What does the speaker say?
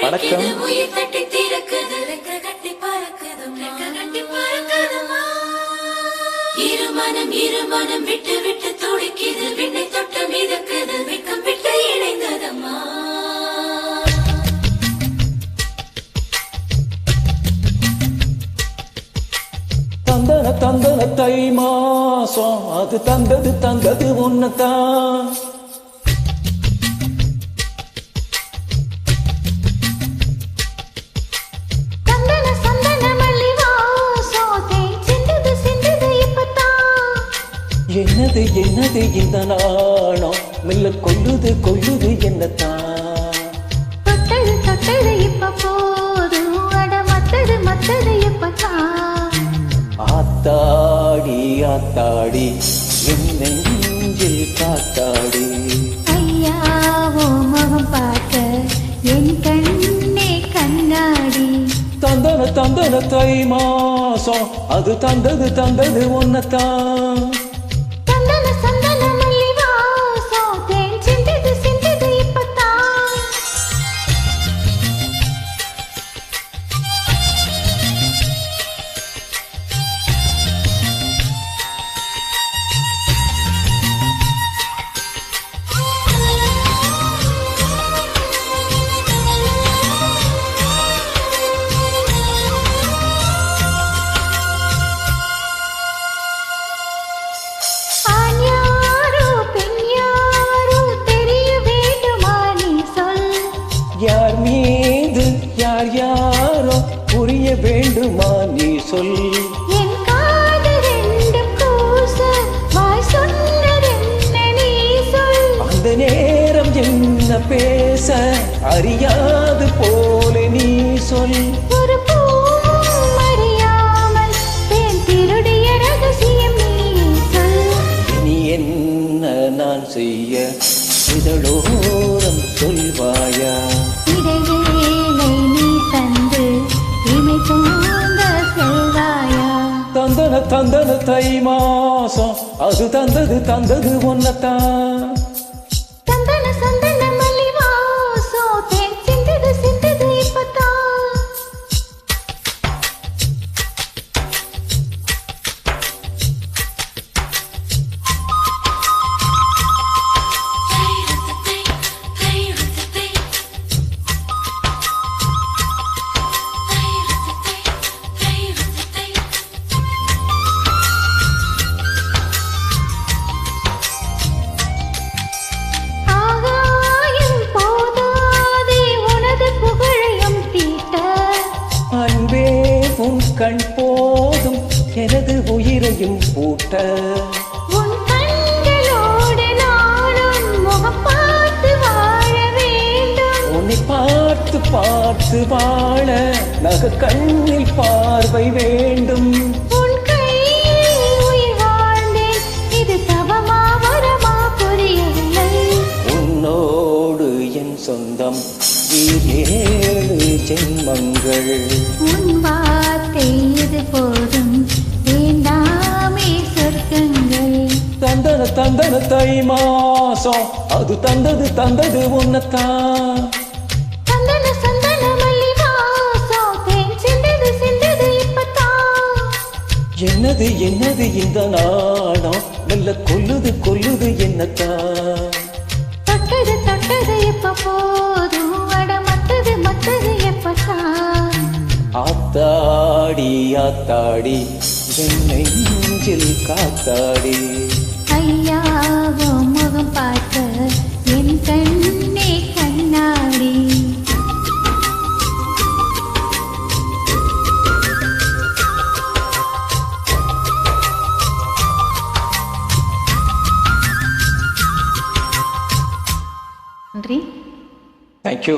வணக்கம். இருமனம் இருமனம் விட்டு விட்டு துடிக்குது. விண்ணை தொட்டு மிதக்குது. வெக்கம் விட்டு இணைந்ததம்மா. தந்தன தந்தன தை மாசம் அது தந்தது தந்தது உன்னதான் என்னது என்னது இந்த நாணம்? மெல்ல கொல்லுது கொல்லுது என்னத்தான்? தொட்டது தொட்டது இப்ப போதும். அட மத்தது மத்தது இப்பத்தான். ஆத்தாடி ஆத்தாடி என் நெஞ்சில் காத்தாடி. ஐயாவோ முகம் பார்க்க என் கண்ணே கண்ணாடி. தந்தன தந்தன தை மாசம் அது தந்தது தந்தது உன்னத்தான். வேண்டுமா நீ சொல். அந்த நேரம் என்ன பேச அறியாது போல நீ சொல். ஒரு நீ என்ன நான் செய்ய? இதழோரம் தந்தது தை மாசம் அது தந்தது தந்தது ஒன்னத்தான் கண் போதும் எனது உயிரையும் பூட்ட. உன்னை பார்த்து பார்த்து வாழ நக கண்ணில் பார்வை வேண்டும். உன் கையில் உயிர் வாழ்ந்தேன். இது தவமா வரமா புரியவில்லை. உன்னோடு என் சொந்தம் ஏழு ஜென்மங்கள். இது போதும். வேண்டாமே சொர்க்கங்கள். தந்தன தந்தன தை மாசம் அது தந்தது தந்தது உன்னத்தான். என்னது என்னது இந்த நாணம்? மெல்ல கொல்லுது கொல்லுது என்னத்தான். தொட்டது தொட்டது இப்ப போதும் ஆத்தாடி ஆத்தாடி என் நெஞ்சில் காத்தாடி. ஐயாவோ முகம் பார்க்க என் கண்ணே கண்ணாடி. நன்றி. தேங்க்யூ